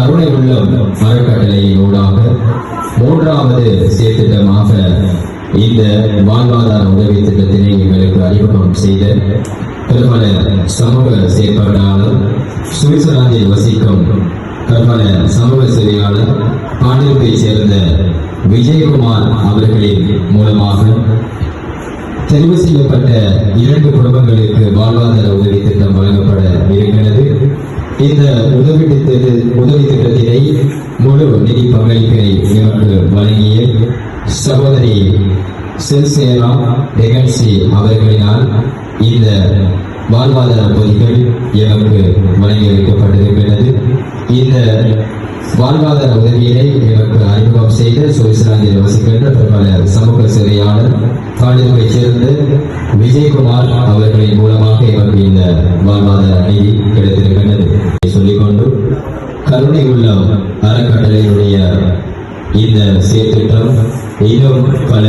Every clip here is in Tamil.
கருணை உள்ளம் அறக்கட்டளையின் ஊடாக மூன்றாவது செயற்திட்டமாக இந்த வாழ்வாதார உதவி திட்டத்தினை எங்களுக்கு அறிமுகம் செய்த பிரபல சமூக செயற்பாட்டாளர் சுவிட்சர்லாந்தில் வசிக்கும் பிரபல சமூக சேவையாளர் பாண்டியத்தைச் சேர்ந்த விஜயகுமார் அவர்களின் மூலமாக தெரிவு செய்யப்பட்ட இரண்டு குடும்பங்களுக்கு வாழ்வாதார உதவி திட்டம் வழங்கப்பட இருக்கிறது இந்த உதவி உதவி திட்டத்தினை முழு நிதி பங்களிப்பினை எமக்கு வழங்கிய சகோதரி செல்சேரா டெகன்சி அவர்களினால் இந்த வாழ்வாதார பொதிகள் எமக்கு வழங்கி வைக்கப்பட்டிருக்கிறது இந்த வாழ்வாதார உதவியினை எமக்கு அறிமுகம் செய்த சுவிட்சர்லாந்தில் வசிக்கின்ற பிரபல சமூக சிறையாளர் காணிப்பைச் சேர்ந்த விஜயகுமார் அவர்களின் மூலமாக எமக்கு இந்த வாழ்வாதார நிதி கிடைத்திருக்கின்றது சொல்லிக்கொண்டு கருணை உள்ள அறக்கட்டளையுடைய இந்த செயற்திட்டம் இன்னும் பல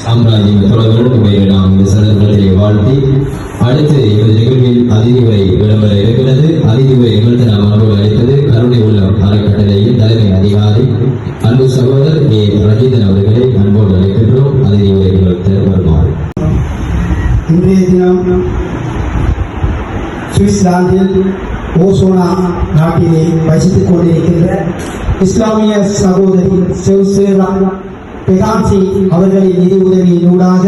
சாம்ராஜ்யம் தொடர்புடன் உண்மையை நாம் இந்த சந்தர்ப்பத்திலே வாழ்த்தி அடுத்து எமது நிகழ்வில் அதிதி உரை விளம்பர இருக்கிறது. அதிதி நிகழ்ந்து நாம் அனுபவம் அளித்தது கருணை உள்ள அறக்கட்டளையின் தலைமை அதிகாரி அன்பு சகோதர சுவிட்சர்லாந்தில் ஓசோனா நாட்டிலே வசித்துக் கொண்டிருக்கின்ற இஸ்லாமிய சகோதரி செவ்சேரா பெகான்சி அவர்களின் நிதி உதவியினூடாக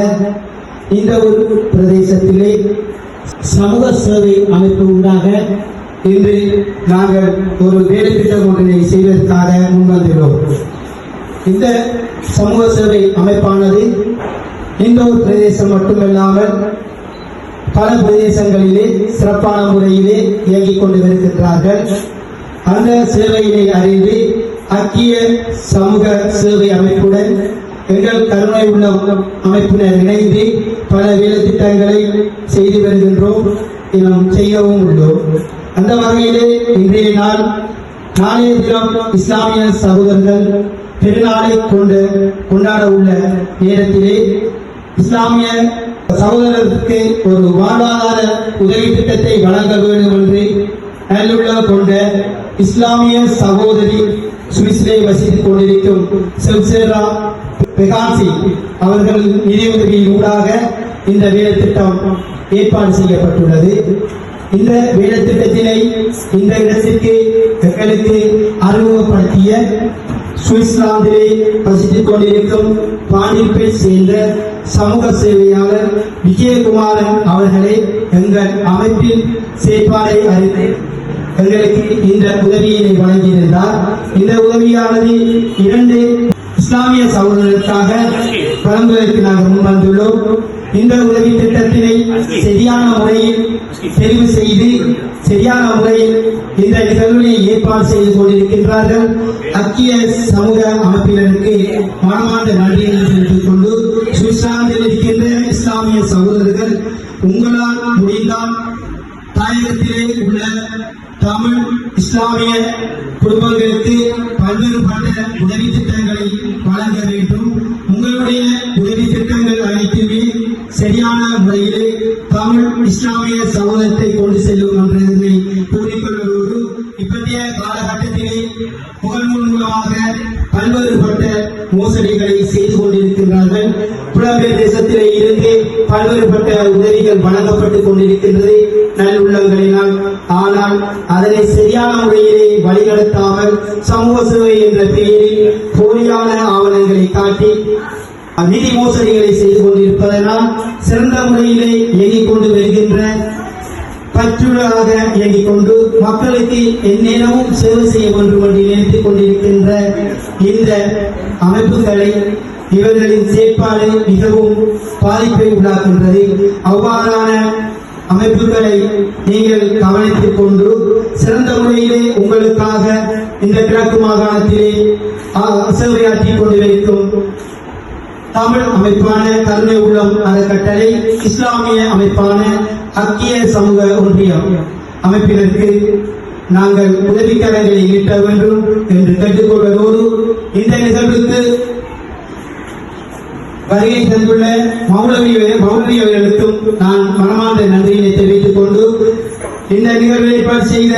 இந்த ஒரு பிரதேசத்திலே சமூக சேவை அமைப்பு ஊடாக இன்று நாங்கள் ஒரு வேலைத்திட்டம் ஒன்றினை செய்வதற்காக முன்வந்துள்ளோம். இந்த சமூக சேவை அமைப்பானது இந்த ஒரு பிரதேசம் மட்டுமல்லாமல் பல பிரதேசங்களிலே சிறப்பான முறையிலே இயங்கிக் கொண்டு வருகின்றார்கள் அந்த சேவையினை அறிந்து அக்கிய சமூக சேவை அமைப்புடன் எங்கள் கருணை உள்ள அமைப்பினர் இணைந்து பல வேலை திட்டங்களை செய்து வருகின்றோம் நாம் செய்யவும் உள்ளோம். அந்த வகையிலே இன்றைய நாள் நாளைய தினம் இஸ்லாமிய சகோதரர்கள் பெருநாளை கொண்டு கொண்டாட உள்ள நேரத்திலே இஸ்லாமிய சகோதரருக்கு ஒரு வாழ்வாதார உதவி திட்டத்தை வழங்க வேண்டும் என்று நல்லுள்ள கொண்ட இஸ்லாமிய சகோதரி சுவிஸிலே வசித்துக் கொண்டிருக்கும் செவ்சேரா பெகாசி அவர்கள் நிதியுதவியின் ஊடாக இந்த வேலை திட்டம் ஏற்பாடு செய்யப்பட்டுள்ளது. இந்த வேலை திட்டத்தினை இந்த இடத்திற்கு எங்களுக்கு அறிமுகப்படுத்திய சுவிட்சர்லாந்திலே வசித்துக் கொண்டிருக்கும் பாண்டிப்பை சேர்ந்த சமூக சேவையாளர் விஜயகுமாரன் அவர்களை எங்கள் அமைப்பின் செயற்பாடை அறிந்து எங்களுக்கு இந்த உதவியினை வழங்கியிருந்தார். இந்த உதவியானது இரண்டு இஸ்லாமிய சகோதரர்களுக்காக வழங்குவதற்கு நாங்கள் முன்வந்துள்ளோம். இந்த உதவி திட்டத்தினை சரியான முறையில் தெரிவு செய்து சரியான முறையில் இந்த நிகழ்வினை ஏற்பாடு செய்து கொண்டிருக்கின்றார்கள். அக்கிய சமூக அமைப்பினருக்கு மனமார்ந்த நன்றியை செலுத்திக் கொண்டு சுவிட்சர்லாந்தில் இருக்கின்ற இஸ்லாமிய சகோதரர்கள் உங்களால் முடிந்தால் தாயகத்திலே உள்ள தமிழ் இஸ்லாமிய குடும்பங்களுக்கு பல்வேறுபட்ட உதவி திட்டங்களை வழங்க வேண்டும். உங்களுடைய சரியான முறையிலே தமிழ் இஸ்லாமிய சமூகத்தை கொண்டு செல்லும் என்றதை கூறிக்கொள்வதோடு இப்பத்திய காலகட்டத்திலே முகநூல் மூலமாக பல்வேறுபட்ட மோசடிகளை செய்து கொண்டிருக்கின்றார்கள். புலம்பெயர் தேசத்திலே இருந்து பல்வேறுபட்ட உதவிகள் வழங்கப்பட்டுக் கொண்டிருக்கின்றது. நல்லுள்ளங்களினால் ஆனால் அதனை சரியான முறையிலே வழிநடத்தாமல் சமூக சேவை என்ற பெயரில் போலியான ஆவணங்களை காட்டி நிதி மோசடிகளை செய்து கொண்டு கொண்டிருப்பதனால் சிறந்த முறையிலே இயங்கிக் கொண்டு வருகின்ற பற்றுள்ளதாக இயங்கிக் கொண்டு மக்களுக்கு எந்நேரமும் சேவை செய்ய வேண்டும் என்று நினைத்துக் கொண்டிருக்கின்ற இந்த அமைப்புகளை இவர்களின் செயற்பாடு மிகவும் பாதிப்பை உண்டாக்குகின்றது அவ்வாறான அமைப்புகளை நீங்கள் கவனித்துக் கொண்டு சிறந்த முறையிலே உங்களுக்காக இந்த கிழக்கு மாகாணத்திலே சேவையாற்றிக் கொண்டிருக்கும் தமிழ் அமைப்பான கருணை உள்ளம் அறக்கட்டளை இஸ்லாமிய அமைப்பான அக்கிய சமூக ஒன்றியம் அமைப்பினருக்கு நாங்கள் உதவிக்கரங்களை ஈட்ட வேண்டும் என்று கேட்டுக்கொள்வதோடு இந்த நிகழ்வுக்கு வருகை தந்துள்ள மௌலவி மௌலவி அவர்களுக்கும் நான் மனமார்ந்த நன்றியினை தெரிவித்துக் இந்த நிகழ்வை ஏற்பாடு செய்த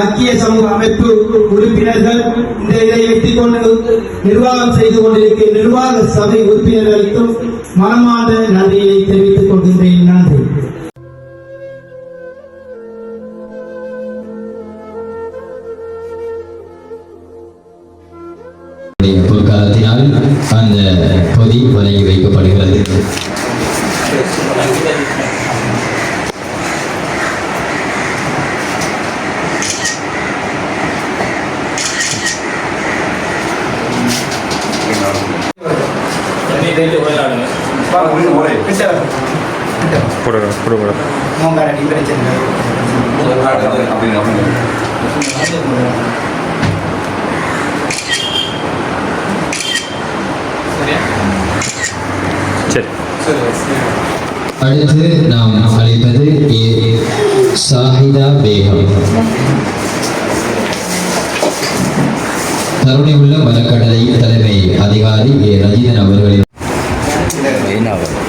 ஐக்கிய சமூக அமைப்பு உறுப்பினர்கள் இந்த இதை வெற்றி கொண்டு நிர்வாகம் செய்து கொண்டிருக்கிற நிர்வாக சபை உறுப்பினர்களுக்கும் மனமார்ந்த நன்றியை தெரிவித்துக் கொள்கின்றேன். நன்றி. பொற்காலத்தினால் அந்த பொதி வழங்கி வைக்கப்படுகிறது. போடுங்க போடுங்க சரி அடுத்து நாம் அழைப்பது ஏ. சாஹிதா பேகம் கருணையுள்ள மரக்கடலை தலைமை அதிகாரி ஏ ரஜிதன் அவர்களின் ಏನಾಗುತ್ತೆ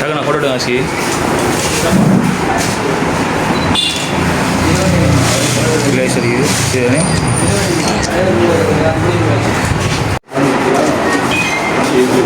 ತಗೋಣ ಕೊಡೋಣ ಆಸಿ ಇಲ್ಲ ಸರಿ ಇದೆ ಇದು